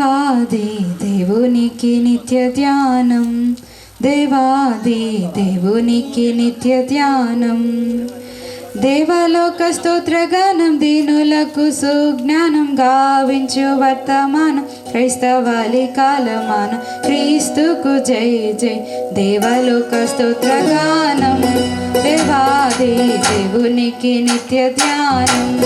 దేవాది దేవునికి నిత్య ధ్యానం. దేవాది దేవునికి నిత్య ధ్యానం. దేవలోక స్తోత్రగానం దీనులకు సుజ్ఞానం గావించు వర్తమానం. క్రైస్తవాలి కాలమాన క్రీస్తుకు జై జై. దేవలోక స్తోత్రగానం దేవాది దేవునికి నిత్య ధ్యానం.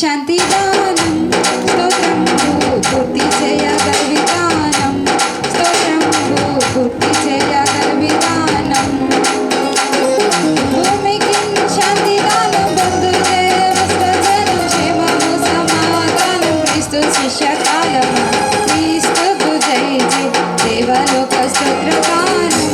శాంతిదానం స్తోత్రం పూర్తి చేయగలిగానం స్తోత్రం పూర్తి చేయగలిగానం భూమికి శాంతిదానం బంధుదే వస్తజనం క్షేమము సమాధానం. క్రీస్తు శిష్యకాలం క్రీస్తు జై జై దేవలోక స్తోత్రకాలం